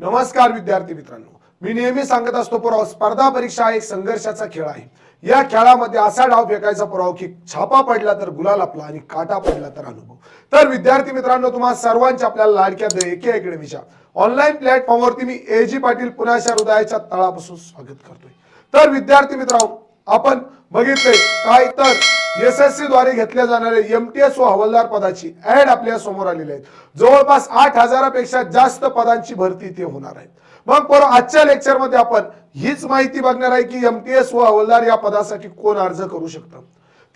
नमस्कार विद्यार्थी मित्रांनो. मी नेहमी सांगत असतो पुराव स्पर्धा परीक्षा हा एक संघर्षाचा खेळ आहे. या खेळामध्ये असा डाव फेकायचा पुराव की छापा पडला तर गुलाल आपला आणि काटा पडला तर अनुभव. तर विद्यार्थी मित्रांनो तुम्हा सर्वांच्या आपल्याला लाडक्या द एके अकॅडमीच्या ऑनलाईन प्लॅटफॉर्मवरती मी ए जी पाटील पुण्याच्या हृदयाच्या तळापासून स्वागत करतोय. तर विद्यार्थी मित्रांनो आपण बघितले काय तर एस एस सी द्वारे घेतल्या जाणारे एमटीएस व हवालदार पदाची ऍड आपल्यासमोर आलेली आहेत. जवळपास आठ हजारापेक्षा जास्त पदांची भरती इथे होणार आहेत. मग पर आजच्या लेक्चरमध्ये आपण हीच माहिती बघणार आहे की एमटीएस व हवालदार या पदासाठी कोण अर्ज करू शकतं.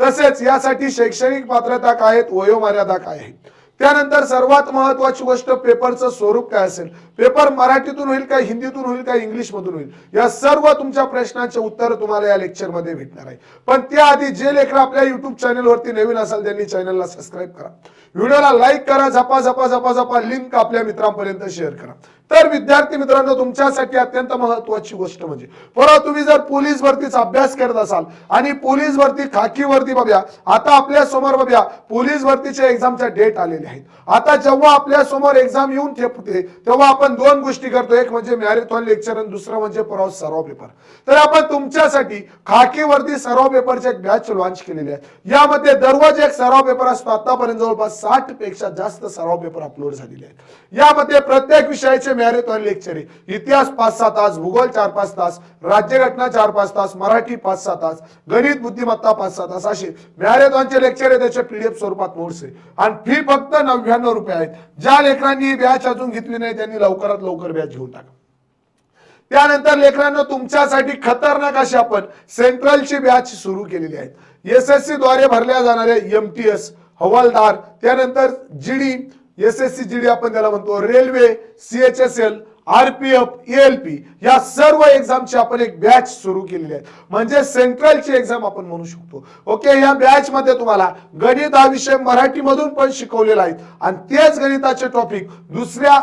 तसेच यासाठी शैक्षणिक पात्रता काय आहेत वयोमर्यादा काय आहे त्यानंतर सर्वात महत्वाची गोष्ट पेपरचं स्वरूप काय असेल? पेपर मराठीतून होईल का हिंदीतून होईल का इंग्लिश मधून होईल? या सर्व तुमच्या प्रश्नांचे उत्तर तुम्हाला या लेक्चरमध्ये भेटणार आहे. पण त्याआधी जे लेखक आपल्या युट्यूब चॅनलवरती नवीन असाल त्यांनी चॅनलला सबस्क्राईब करा. व्हिडिओला लाईक करा झपा झपा झपा झपा लिंक आपल्या मित्रांपर्यंत शेअर करा. तर विद्यार्थी मित्रांनो तुमच्यासाठी अत्यंत महत्वाची गोष्ट म्हणजे परत तुम्ही जर पोलीस भरतीचा अभ्यास करत असाल आणि पोलीस भरती खाकी वरती बघूया आता आपल्यासमोर बघूया पोलीस भरतीच्या एक्झामच्या डेट आलेले आहेत. आता जेव्हा आपल्यासमोर एक्झाम येऊन ठेपते तेव्हा आपण दोन गोष्टी करतो. एक म्हणजे मॅरेथॉन लेक्चर आणि दुसरं म्हणजे परवा सराव पेपर. तर आपण तुमच्यासाठी खाकी वरती सराव पेपरचे एक बॅच लॉन्च केलेली आहे यामध्ये दररोज एक सराव पेपर असतो. आतापर्यंत जवळपास साठपेक्षा जास्त सराव पेपर अपलोड झालेले आहेत. यामध्ये प्रत्येक विषयाचे मॅरेथॉन लेक्चर आहे इतिहास पाच सहा तास भूगोल चार पाच तास राज्यघटना चार पाच तास मराठी पाच सहा तास गणित बुद्धिमत्ता पाच सहा तास. असे मॅरेथॉनचे लेक्चर आहे त्याचे पीडीएफ स्वरूपात नोट्स आहे. आणि फी फक्त नव्याण्णव रुपये आहेत. ज्या लेकरांनी बॅच अजून घेतली नाही त्यांनी लवकरात लवकर बॅच घेऊन टाका. त्यानंतर लेकरांना तुमच्यासाठी खतरनाक अशी आपण सेंट्रलची बॅच सुरू केलेली आहेत. एस एस सी द्वारे भरल्या जाणाऱ्या एम टी एस हवालदार त्यानंतर GD S S C GD आपण त्याला म्हणतो रेल्वे सीएचएसएल आरपीएफ एएलपी या सर्व एक्झामची आपण एक बॅच सुरू केलेली आहे. म्हणजे सेंट्रलची एक्झाम आपण म्हणू शकतो. ओके या बॅच मध्ये तुम्हाला गणित हा विषय मराठी मधून पण शिकवलेला आहे. आणि तेच गणिताचे टॉपिक दुसऱ्या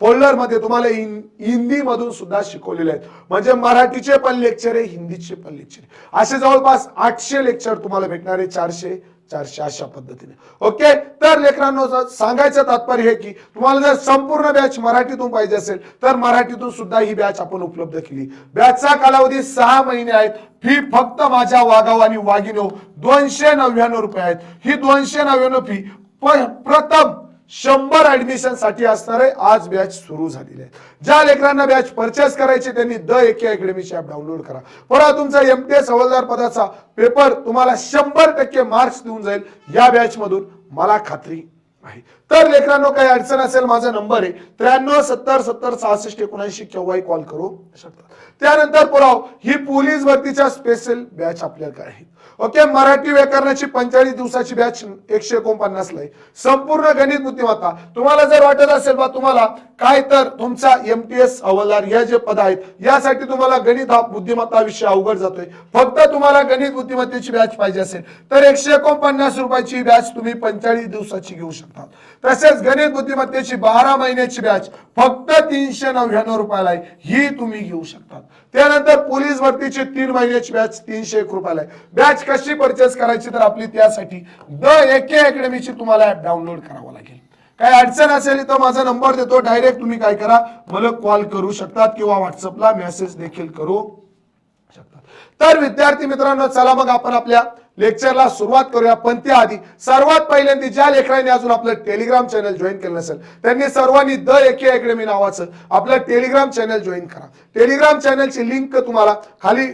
फोल्डरमध्ये तुम्हाला हिंदी मधून सुद्धा शिकवलेले आहेत. म्हणजे मराठीचे पण लेक्चर आहे हिंदीचे पण लेक्चर असे जवळपास आठशे लेक्चर तुम्हाला भेटणार आहे चारशे चारशे अशा पद्धतीने. ओके? तर लेकरांनो सांगायचं तात्पर्य हे की तुम्हाला जर संपूर्ण बॅच मराठीतून पाहिजे असेल तर मराठीतून सुद्धा ही बॅच आपण उपलब्ध केली. बॅचचा कालावधी सहा महिने आहेत. फी फक्त माझ्या वागाव आणि वागिनो दोनशे नव्याण्णव रुपये आहेत. ही दोनशे नव्याण्णव फी प्रथम शंभर ऍडमिशनसाठी असणारे आज बॅच सुरू झालेली आहे ज्या लेकरांना बॅच परचेस करायची त्यांनी द एके अकॅडमीची ऍप डाउनलोड करा. परत तुमचा एमटीएस हवालदार पदाचा पेपर तुम्हाला शंभर टक्के मार्क्स देऊन जाईल. या बॅच मधून मला खात्री आहे. तर लेकरांनो काही अडचण असेल माझा नंबर आहे. त्र्याण्णव सत्तर सत्तर सहासष्ट एकोणऐंशी केव्हाही कॉल करू शकता. त्यानंतर पुराव ही पोलीस भरतीच्या स्पेशल बॅच आपल्याकडे आहे ओके मराठी व्याकरणाची पंचेचाळीस दिवसाची बॅच एकशे एकोणपन्नास ला संपूर्ण गणित बुद्धिमत्ता. तुम्हाला जर वाटत असेल बा तुम्हाला काय तर तुमचा एमटीएस हवालदार या जे पद आहेत यासाठी तुम्हाला गणित हा बुद्धिमत्ता विषय अवघड जातोय. फक्त तुम्हाला गणित बुद्धिमत्तेची बॅच पाहिजे असेल तर एकशे एकोणपन्नास रुपयाची बॅच तुम्ही पंचेचाळीस दिवसाची घेऊ शकता. तसेच गणित बुद्धिमत्तेची बारा महिन्याची बॅच फक्त तीनशे नव्याण्णव रुपयाला आहे ही तुम्ही घेऊ शकता. त्यानंतर पोलीस भरतीची तीन महिन्याची बॅच तीनशे एक रुपयाला आहे. बॅच कशी परचेस करायची तर आपली त्यासाठी द एके अकॅडमीची तुम्हाला ऍप डाउनलोड करावं लागेल. काय अडचण असेल तर माझा नंबर देतो. डायरेक्ट तुम्ही काय करा मला कॉल करू शकतात किंवा व्हॉट्सअपला मेसेज देखील करू शकतात. तर विद्यार्थी मित्रांनो चला मग आपण आपल्या लेक्चरला सुरुवात करूया. पण त्याआधी सर्वात पहिल्यांदा ज्या लेकरांनी अजून आपलं टेलिग्राम चॅनल जॉईन केलं नसेल त्यांनी सर्वांनी द एके अकॅडमी नावाचं आपलं टेलिग्राम चॅनल जॉईन करा. टेलिग्राम चॅनलची लिंक तुम्हाला खाली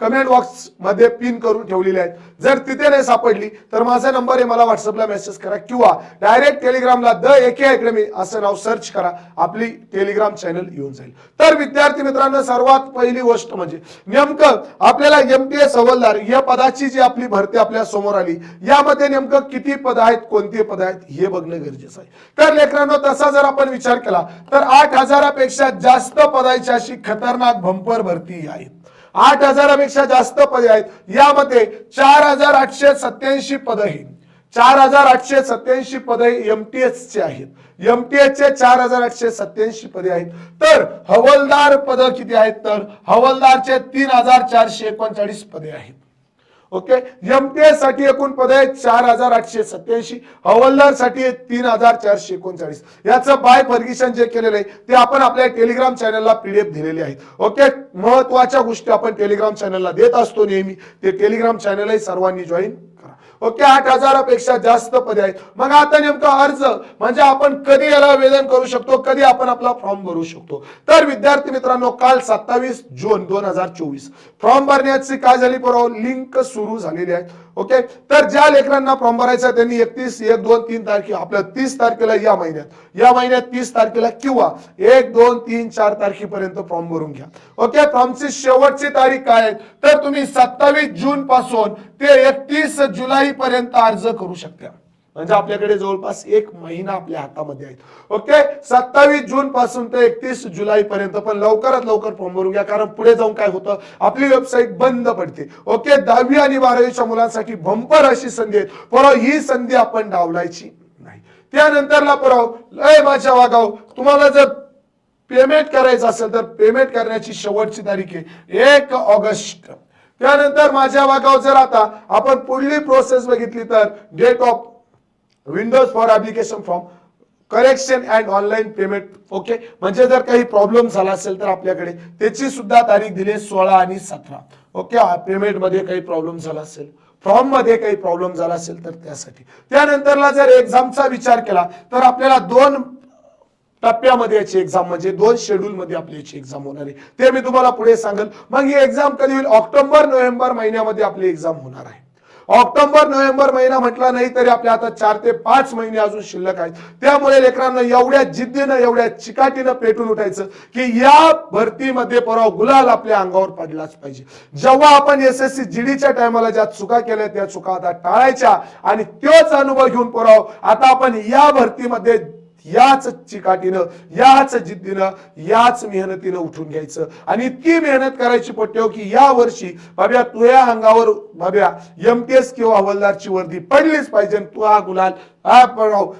कमेंट बॉक्समध्ये पिन करून ठेवलेले आहेत. जर तिथे नाही सापडली तर माझा नंबर आहे मला व्हॉट्सअपला मेसेज करा किंवा डायरेक्ट टेलिग्रामला द एके अकॅडमी असं नाव सर्च करा. आपली टेलिग्राम चॅनल येऊन जाईल. तर विद्यार्थी मित्रांनो सर्वात पहिली गोष्ट म्हणजे नेमकं आपल्याला एम पी एस हवलदार या पदाची जी आपली भरती आपल्यासमोर आली यामध्ये नेमकं किती पद आहेत कोणती पद आहेत हे बघणं गरजेचं आहे. तर लेकरांनो तसा जर आपण विचार केला तर आठ हजारापेक्षा जास्त पदाची अशी खतरनाक भंपर भरती आहेत. आठ हजारापेक्षा जास्त पदे आहेत. यामध्ये चार हजार आठशे सत्याऐंशी पद चार हजार आठशे सत्याऐंशी पदे एमटीएस चे आहेत. एमटीएस चे चार हजार आठशे सत्याऐंशी पदे आहेत. तर हवलदार पद किती आहेत? तर हवलदारचे तीन हजार चारशे एकोणचाळीस पदे आहेत. ओके? एमटीएससाठी एकूण पद आहेत चार हजार आठशे सत्याऐंशी हवालदारसाठी तीन हजार चारशे एकोणचाळीस. याचं बाय फर्गिशन जे केलेलं आहे ते आपण आपल्या टेलिग्राम चॅनलला पीडीएफ दिलेली आहेत ओके? महत्त्वाच्या गोष्टी आपण टेलिग्राम चॅनलला देत असतो नेहमी. ते टेलिग्राम चॅनलही सर्वांनी जॉईन करा. ओके आठ हजारापेक्षा जास्त पदे आहेत. मग आता नेमका अर्ज म्हणजे आपण कधी याला आवेदन करू शकतो कधी आपण आपला फॉर्म भरू शकतो? तर विद्यार्थी मित्रांनो काल सत्तावीस जून दोन हजार चोवीस. फॉर्म भरण्याची काय झाली बरोबर लिंक सुरू झालेली आहे ओके? तर ज्या लेकरांना फॉर्म भरायचा त्यांनी एकतीस एक दोन तीन तारखे आपल्या तीस तारखेला या महिन्यात. या महिन्यात तीस तारखेला किंवा एक दोन तीन चार तारखेपर्यंत फॉर्म भरून घ्या. ओके? फॉर्मची शेवटची तारीख काय आहे? तर तुम्ही सत्तावीस जून पासून ते एकतीस जुलै पर्यंत अर्ज करू शकता. म्हणजे आपल्याकडे जवळपास एक महिना आपल्या हातामध्ये आहे ओके? सत्तावीस जून पासून ते एकतीस जुलै पर्यंत पण लवकरात लवकर फॉर्म भरून घ्या कारण पुढे जाऊन काय होतं? आपली वेबसाईट बंद पडते. ओके? दहावी आणि बारावीच्या मुलांसाठी भंपर अशी संधी आहे परवा ही संधी आपण डावलायची नाही. त्यानंतरला परव लय माझ्या वागाव. तुम्हाला जर पेमेंट करायचं असेल तर पेमेंट करण्याची शेवटची तारीख आहे एक ऑगस्ट. त्यानंतर माझ्या वागाव जर आता आपण पुढली प्रोसेस बघितली तर date of windows for application form correction and online payment okay म्हणजे जर काही प्रॉब्लेम झाला असेल तर आपल्याकडे त्याची सुद्धा तारीख दिली सोळा आणि सतरा ओके पेमेंटमध्ये काही प्रॉब्लेम झाला असेल फॉर्ममध्ये काही प्रॉब्लेम झाला असेल तर त्यासाठी. त्यानंतरला जर एक्झामचा विचार केला तर आपल्याला दोन टप्प्यामध्ये याची एक्झाम म्हणजे दोन शेड्यूल मध्ये आपली याची एक्झाम होणार आहे. ते मी तुम्हाला पुढे सांगेल. मग ही एक्झाम कधी होईल? ऑक्टोबर नोव्हेंबर महिन्यामध्ये आपली एक्झाम होणार आहे. ऑक्टोबर नोव्हेंबर महिना म्हटला नाही तरी आपल्या आता चार ते पाच महिने अजून शिल्लक आहेत. त्यामुळे लेकरांना एवढ्या जिद्दीनं एवढ्या चिकाटीनं पेटून उठायचं की या भरतीमध्ये परवा गुलाल आपल्या अंगावर पडलाच पाहिजे. जेव्हा आपण एस एस सी जीडीच्या टायमाला ज्या चुका केल्या त्या चुका आता टाळायच्या आणि तोच अनुभव घेऊन पराव आता आपण या भरतीमध्ये याच चिकाटीनं याच जिद्दीनं याच मेहनतीनं उठून घ्यायचं. आणि इतकी मेहनत करायची पट्ट्यो की या वर्षी बाब्या तुया अंगावर बाब्या एमटीएस किंवा हवालदारची वर्दी पडलीच पाहिजे तू हा गुलाल हा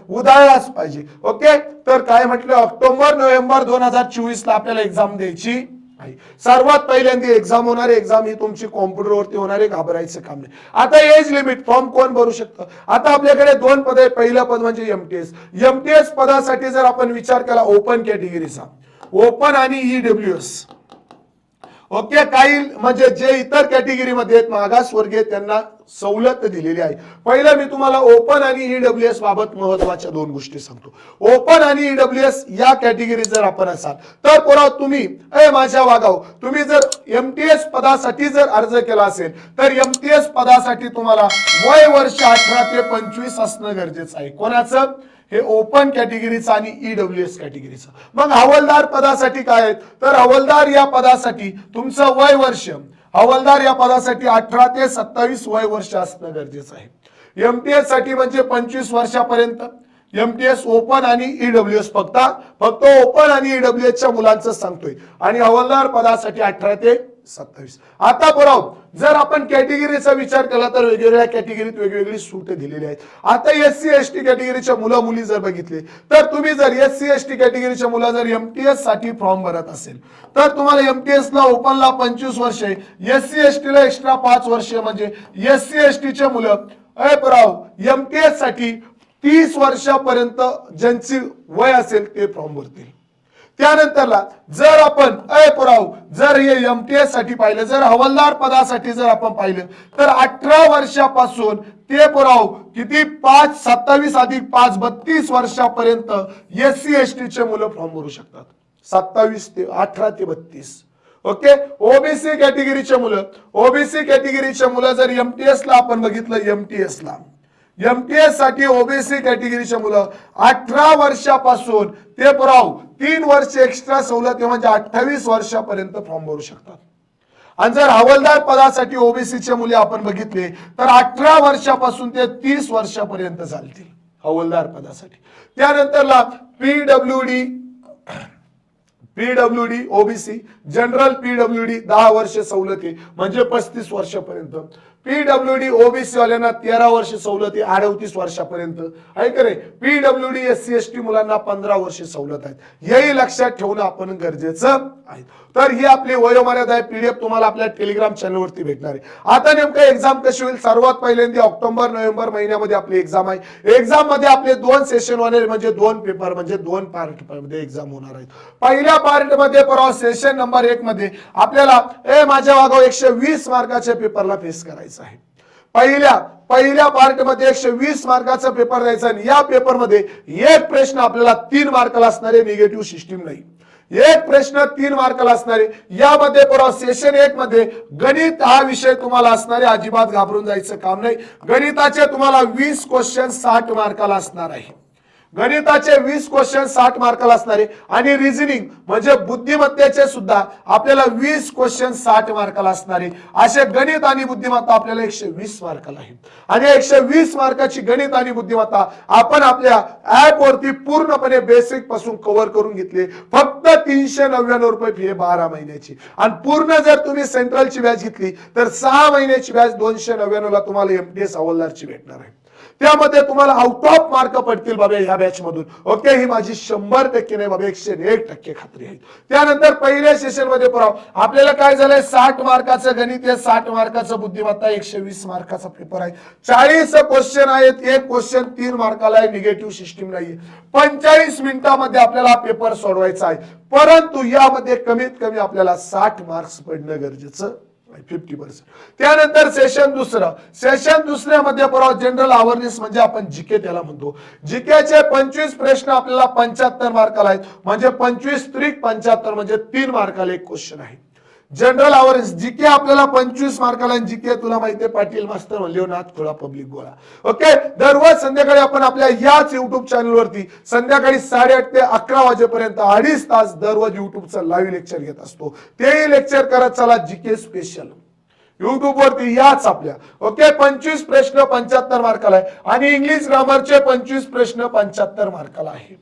उदाळलाच पाहिजे. ओके? तर काय म्हटलं? ऑक्टोबर नोव्हेंबर दोन हजार चोवीस ला आपल्याला एक्झाम द्यायची. नाही. सर्वात पहिल्यांदा एक्झाम होणारे एक्झाम ही तुमची कॉम्प्युटरवरती होणारे घाबरायचं काम नाही. आता एज लिमिट फॉर्म कोण भरू शकतं? आता आपल्याकडे दोन पद आहे पहिलं पद म्हणजे एमटीएस एमटीएस पदासाठी जर आपण विचार केला ओपन कॅटेगरीचा ओपन आणि ई ईडब्ल्यू एस ओके काही म्हणजे जे इतर कॅटेगरीमध्ये आहेत मागासवर्गीय त्यांना सवलत दिलेली आहे. पहिलं मी तुम्हाला ओपन आणि ईडब्ल्यू एस बाबत महत्त्वाच्या दोन गोष्टी सांगतो. ओपन आणि ईडब्ल्यू एस या कॅटेगरी जर आपण असाल तर पोरा तुम्ही ए माझ्या वागाव तुम्ही जर एमटीएस पदासाठी जर अर्ज केला असेल तर एमटीएस पदासाठी तुम्हाला वय वर्ष अठरा ते पंचवीस असणं गरजेचं आहे. कोणाचं? हे ओपन कॅटेगरीचं आणि ईडब्ल्यू एस कॅटेगरीचं मग हवालदार पदासाठी काय आहेत? तर हवालदार या पदासाठी तुमचं वय वर्ष हवालदार या पदासाठी अठरा ते सत्तावीस वय वर्ष असणं गरजेचं आहे. एमटीएससाठी म्हणजे पंचवीस वर्षापर्यंत. एमटीएस ओपन आणि ईडब्ल्यू एस फक्त फक्त ओपन आणि ईडब्ल्यू च्या मुलांचं सांगतोय. आणि हवालदार पदासाठी अठरा ते सत्तावीस. आता बरोबर जर आपण कॅटेगरीचा विचार केला तर वेगवेगळ्या कॅटेगरीत वेगवेगळी सूट दिलेली आहेत. आता एस सी एस टी कॅटेगरीच्या मुलं मुली जर बघितले तर तुम्ही जर एस सी एस टी कॅटेगरीच्या मुलं जर एमटीएससाठी फॉर्म भरत असेल तर तुम्हाला एमटीएस ला ओपनला पंचवीस वर्षे एस सी एस टी ला एक्स्ट्रा पाच वर्षे म्हणजे एस सी एस टीचे मुलं अय पराव एमटीएससाठी तीस वर्षापर्यंत ज्यांची वय असेल ते फॉर्म भरतील. त्यानंतरला जर आपण अय पुराव जर हे एमटीएससाठी पाहिलं जर हवालदार पदासाठी जर आपण पाहिलं तर अठरा वर्षापासून ते पुराव किती? पाच सत्तावीस अधिक पाच बत्तीस वर्षापर्यंत एस सी एस टीचे मुलं फॉर्म भरू शकतात. सत्तावीस ते अठरा ते बत्तीस. ओके ओबीसी कॅटेगरीचे मुलं. ओबीसी कॅटेगरीचे मुलं जर एमटीएस ला आपण बघितलं एमटीएस ला. एमटीएससाठी ओबीसी कॅटेगरीचे मुलं अठरा वर्षापासून ते पुराव तीन वर्ष एक्स्ट्रा सवलत म्हणजे अठ्ठावीस वर्षापर्यंत फॉर्म भरू शकतात. आणि जर हवालदार पदासाठी ओबीसीचे मुले आपण बघितले तर अठरा वर्षापासून ते तीस वर्षापर्यंत चालतील हवालदार पदासाठी. त्यानंतरला PW D PW D OBC general PW D दहा वर्ष सवलती म्हणजे पस्तीस वर्षापर्यंत. पीडब्ल्यू डी ओबीसी वाल्यांना तेरा वर्ष सवलत आहे अडतीस वर्षापर्यंत. आहे का रे PW D S C S T मुलांना पंधरा वर्ष सवलत आहेत. हेही लक्षात ठेवणं आपण गरजेचं आहे. तर ही आपली वयोमर्यादा आहे. पीडीएफ तुम्हाला आपल्या टेलिग्राम चॅनलवरती भेटणार आहे. आता नेमकं एक्झाम कशी होईल? सर्वात पहिल्यांदा ऑक्टोबर नोव्हेंबर महिन्यामध्ये आपली एक्झाम आहे. एक्झाममध्ये आपले दोन सेशन होणार म्हणजे दोन पेपर म्हणजे दोन पार्टमध्ये एक्झाम होणार आहेत. पहिल्या पार्टमध्ये परवा सेशन नंबर एक मध्ये आपल्याला ए माझ्या वागाव एकशे वीस मार्काच्या पेपरला फेस करायचं आहे पहिल्या पहिल्या पार्टमध्ये एकशे वीस मार्काचा पेपर द्यायचा आणि या पेपरमध्ये एक प्रश्न आपल्याला तीन मार्काला असणारे निगेटिव्ह सिस्टीम नाही. एक प्रश्न तीन मार्काला असणारे यामध्ये परवा सेशन एक मध्ये गणित हा विषय तुम्हाला असणारे अजिबात घाबरून जायचं काम नाही. गणिताचे तुम्हाला वीस क्वेश्चन साठ मार्काला असणार आहे. गणिताचे वीस क्वेश्चन साठ मार्काला असणारे. आणि रिझनिंग म्हणजे बुद्धिमत्तेचे सुद्धा आपल्याला वीस क्वेश्चन साठ मार्काला असणारे. असे गणित आणि बुद्धिमत्ता आपल्याला एकशे वीस मार्काला आहे आणि एकशे वीस मार्काची गणित आणि बुद्धिमत्ता आपण आपल्या ऍप वरती पूर्णपणे बेसिकपासून कव्हर करून घेतले. फक्त तीनशे नव्याण्णव रुपये फी आहे बारा महिन्याची. आणि पूर्ण जर तुम्ही सेंट्रलची व्याज घेतली तर सहा महिन्याची व्याज दोनशे नव्याण्णव ला तुम्हाला एमटीएस हवालदारची भेटणार आहे. त्यामध्ये तुम्हाला आउट ऑफ मार्क पडतील बाबा ह्या बॅच मधून. ओके ही माझी शंभर टक्के नाही बाबा एकशे एक टक्के खात्री आहे. त्यानंतर पहिल्या सेशनमध्ये पुराव. आपल्याला काय झालंय? साठ मार्काचं गणित आहे साठ मार्काचं बुद्धिमत्ता एकशे वीस मार्काचा पेपर आहे. चाळीस क्वेश्चन आहेत एक क्वेश्चन तीन मार्काला आहे निगेटिव्ह सिस्टीम नाहीये. पंचेचाळीस मिनिटामध्ये आपल्याला पेपर सोडवायचा आहे. परंतु यामध्ये कमीत कमी आपल्याला साठ मार्क्स पडणं गरजेचं फिफ्टी पर्सेंट त्यानंतर सेशन दुसरं. सेशन दुसऱ्यामध्ये परवा जनरल अवेअरनेस म्हणजे आपण जीके त्याला म्हणतो. जीकेचे पंचवीस प्रश्न आपल्याला पंच्याहत्तर मार्काला आहेत. म्हणजे पंचवीस त्रिक पंच्याहत्तर म्हणजे तीन मार्काला एक क्वेश्चन आहे. जनरल अवेअरनेस जीके आपल्याला पंचवीस मार्काला जीके तुला माहिती आहे पाटील मास्तर लिओनाथ खोळा पब्लिक गोळा. ओके दररोज संध्याकाळी आपण आपल्या याच युट्यूब चॅनलवरती संध्याकाळी साडेआठ ते अकरा वाजेपर्यंत अडीच तास दररोज युट्यूबचा लाईव्ह लेक्चर घेत असतो. तेही लेक्चर करत चला जीके स्पेशल युट्यूब वरती याच आपल्या. ओके पंचवीस प्रश्न पंच्याहत्तर मार्काला आहे. आणि इंग्लिश ग्रामरचे पंचवीस प्रश्न पंच्याहत्तर मार्काला आहे.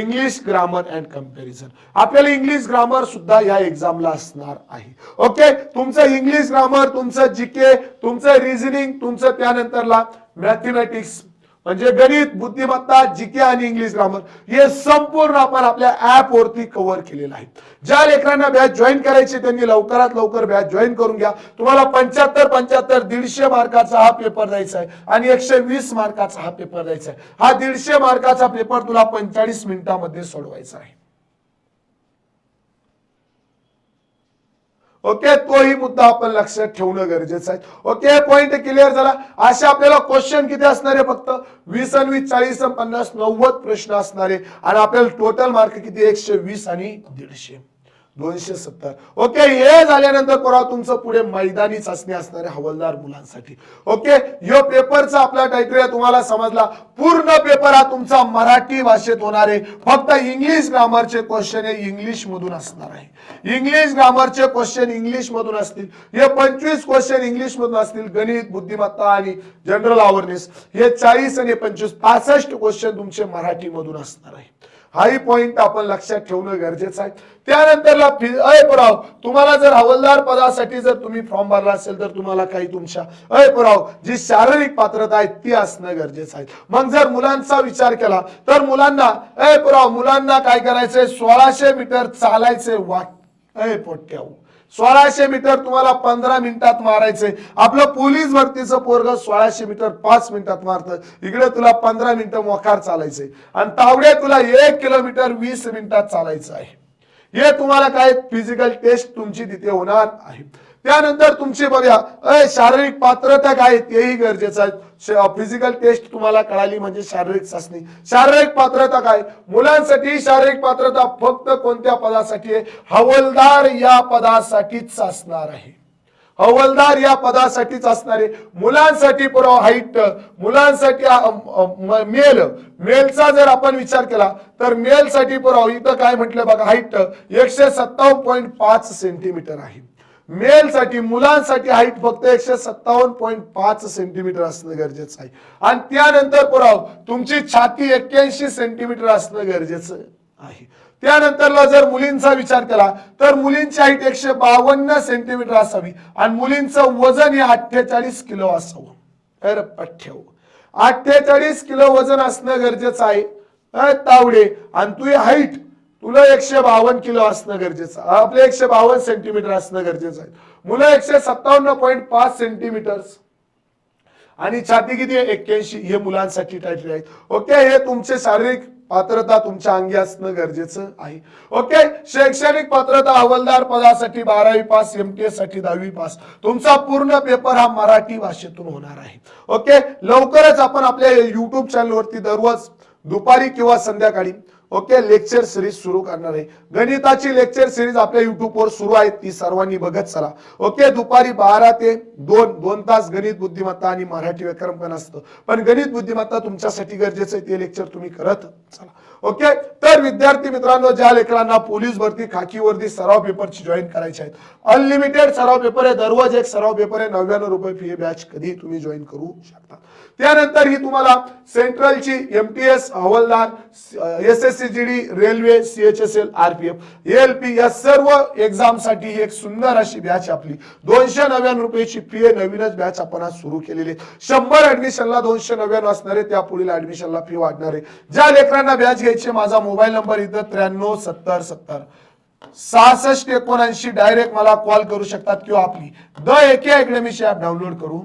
इंग्लिश ग्रामर अँड कंपॅरिझन आपल्याला इंग्लिश ग्रामर सुद्धा या एक्झामला असणार आहे. ओके तुमचं इंग्लिश ग्रामर तुमचं जीके तुमचं रिझनिंग तुमचं त्यानंतरला मॅथमॅटिक्स म्हणजे गणित बुद्धिमत्ता जीके आणि इंग्लिश ग्रामर हे संपूर्ण आपण आपल्या ऍप वरती कव्हर केलेलं आहे. ज्या लेकरांना बॅच जॉईन करायची त्यांनी लवकरात लवकर बॅच जॉईन करून घ्या. तुम्हाला पंच्याहत्तर पंच्याहत्तर दीडशे मार्काचा हा पेपर द्यायचा आहे आणि एकशे वीस मार्काचा हा पेपर द्यायचा आहे. हा दीडशे मार्काचा पेपर तुला पंचाळीस मिनिटांमध्ये सोडवायचा आहे. ओके तोही मुद्दा आपण लक्षात ठेवणं गरजेचं आहे. ओके पॉइंट क्लिअर झाला. असे आपल्याला क्वेश्चन किती असणारे फक्त? वीस आणि वीस चाळीस पन्नास नव्वद प्रश्न असणारे आणि आपल्याला टोटल मार्क किती? एकशे वीस आणि दीडशे. दोनशे सत्तर. ओके हे झाल्यानंतर परवा तुमचं पुढे मैदानी चाचणी असणारे हवालदार मुलांसाठी. ओके यो पेपरचा आपला टायटोरिया तुम्हाला समजला. पूर्ण पेपर हा तुमचा मराठी भाषेत होणार आहे. फक्त इंग्लिश ग्रामरचे क्वेश्चन हे इंग्लिश मधून असणार आहे. इंग्लिश ग्रामरचे क्वेश्चन इंग्लिश मधून असतील. हे पंचवीस क्वेश्चन इंग्लिश मधून असतील गणित बुद्धिमत्ता आणि जनरल अवेअरनेस हे चाळीस आणि पंचवीस पासष्ट क्वेश्चन तुमचे मराठी मधून असणार आहे. हाही पॉइंट आपण लक्षात ठेवणं गरजेचं आहे. त्यानंतरला अय पुराव तुम्हाला जर हवालदार पदासाठी जर तुम्ही फॉर्म भरला असेल तर तुम्हाला काही तुमच्या अय पुराव जी शारीरिक पात्रता आहे ती असणं गरजेचं आहे. मग जर मुलांचा विचार केला तर मुलांना अय पुराव मुलांना काय करायचंय? सोळाशे मीटर चालायचे वाट अय पोट्याऊ सोळाशे मीटर तुम्हाला पंधरा मिनिटात मारायचंय. आपलं पोलीस भरतीचं पोरग सोळाशे मीटर पाच मिनिटात मारतं. इकडे तुला पंधरा मिनिटं मोकार चालायचंय. आणि तावडे तुला एक किलोमीटर वीस मिनिटात चालायचं आहे हे तुम्हाला काय फिजिकल टेस्ट तुमची तिथे होणार आहे. त्यानंतर तुमची बघा अय शारीरिक पात्रता काय तेही गरजेचं आहे. फिजिकल टेस्ट तुम्हाला कळाली म्हणजे शारीरिक चाचणी. शारीरिक पात्रता काय? मुलांसाठी शारीरिक पात्रता फक्त कोणत्या पदासाठी आहे? हवलदार या पदासाठीच असणार आहे. हवलदार या पदासाठीच असणारे मुलांसाठी पुरावा हाईट मुलांसाठी मेल. मेलचा जर आपण विचार केला तर मेलसाठी पुरावा इथं काय म्हटलं बघा हाईट एकशे सत्तावन्न पॉईंट पाच सेंटीमीटर आहे. मेलसाठी मुलांसाठी हाईट फक्त एकशे सत्तावन्न पॉईंट पाच सेंटीमीटर असणं गरजेचं आहे. आणि त्यानंतर पुराव तुमची छाती एक्क्याऐंशी सेंटीमीटर असणं गरजेचं आहे. त्यानंतरला जर मुलींचा विचार केला तर मुलींची हाईट एकशे बावन्न सेंटीमीटर असावी आणि मुलींचं वजन हे अठ्ठेचाळीस किलो असावं. तर पठ्ठेव अठ्ठेचाळीस किलो वजन असणं गरजेचं आहे. तावडे आणि तुझी हाईट तुला एकशे बावन्न किलो असणं गरजेचं आपले एकशे बावन्न सेंटीमीटर असणं गरजेचं आहे. मुलं एकशे सत्तावन्न पॉईंट पाच सेंटीमीटर आणि छाती किती आहे? एक्क्याऐंशी. हे मुलांसाठी टायटल आहेत. ओके हे तुमचे शारीरिक पात्रता तुमच्या अंगी असणं गरजेचं आहे. ओके शैक्षणिक पात्रता हवलदार पदासाठी बारावी पास एमटीएससाठी दहावी पास. तुमचा पूर्ण पेपर हा मराठी भाषेतून होणार आहे. ओके लवकरच आपण आपल्या युट्यूब चॅनलवरती दररोज दुपारी किंवा संध्याकाळी ओके लेक्चर सिरीज सुरू करणार आहे. गणिताची लेक्चर सिरीज आपल्या युट्यूबवर सुरू आहे ती सर्वांनी बघत चला. ओके दुपारी बारा ते दोन दोन तास गणित बुद्धिमत्ता आणि मराठी व्याकरण पण असतं. पण गणित बुद्धिमत्ता तुमच्यासाठी गरजेचं आहे ते लेक्चर तुम्ही करत चला. ओके तर विद्यार्थी मित्रांनो ज्या लेकरांना पोलीस भरती खाकी वर्दी सराव पेपरची जॉईन करायचे आहेत अनलिमिटेड सराव पेपर आहे दररोज एक सराव पेपर आहे नव्याण्णव रुपये फी बॅच कधी तुम्ही जॉईन करू शकता. त्यानंतर ही तुम्हाला सेंट्रलची एमटीएस हवालदार S S C G D railway CHSL RPF L या सर्व एक्झामसाठी ही एक सुंदर अशी बॅच आपली. दोनशे नव्याण्णव रुपयाची फी आहे. नवीनच बॅच आपण आज सुरू केलेली आहे. शंभर ऍडमिशनला दोनशे नव्याण्णव असणार आहे. त्या पुढील ऍडमिशनला फी वाढणार आहे. ज्या लेकरांना बॅच घ्यायची माझा मोबाईल नंबर इथं त्र्याण्णव सत्तर सत्तर. सहासष्ट एकोणऐंशी डायरेक्ट मला कॉल करू शकतात किंवा आपली. द एके अकॅडमीची ऍप डाउनलोड करू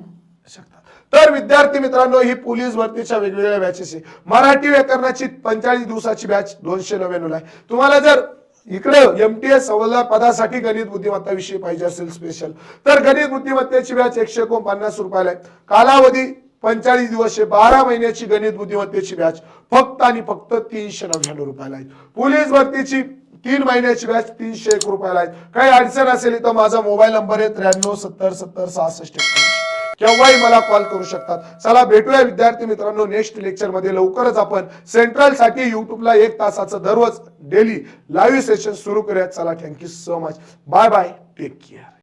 तर विद्यार्थी मित्रांनो ही पोलीस भरतीच्या वेगवेगळ्या बॅचेस आहे. मराठी व्याकरणाची पंचाळीस दिवसाची बॅच दोनशे नव्याण्णव आहे. तुम्हाला जर इकडे एमटीएस हवालदार पदासाठी गणित बुद्धिमत्ता विषयी पाहिजे असेल स्पेशल तर गणित बुद्धिमत्तेची बॅच एकशे एकोणपन्नास रुपयाला आहे. कालावधी पंचाळीस दिवस बारा महिन्याची गणित बुद्धिमत्तेची बॅच फक्त आणि फक्त तीनशे नव्याण्णव रुपयाला आहे. पोलीस भरतीची तीन महिन्याची बॅच तीनशे एक रुपयाला आहे. काही अडचण असेल तर माझा मोबाईल नंबर आहे त्र्याण्णव सत्तर सत्तर सहासष्ट केव्हाही मला कॉल करू शकतात. चला भेटूया विद्यार्थी मित्रांनो नेक्स्ट लेक्चरमध्ये. लवकरच आपण सेंट्रलसाठी युट्यूबला एक तासाचं दररोज डेली लाईव्ह सेशन सुरू करूयात. चला thank you so much bye bye take care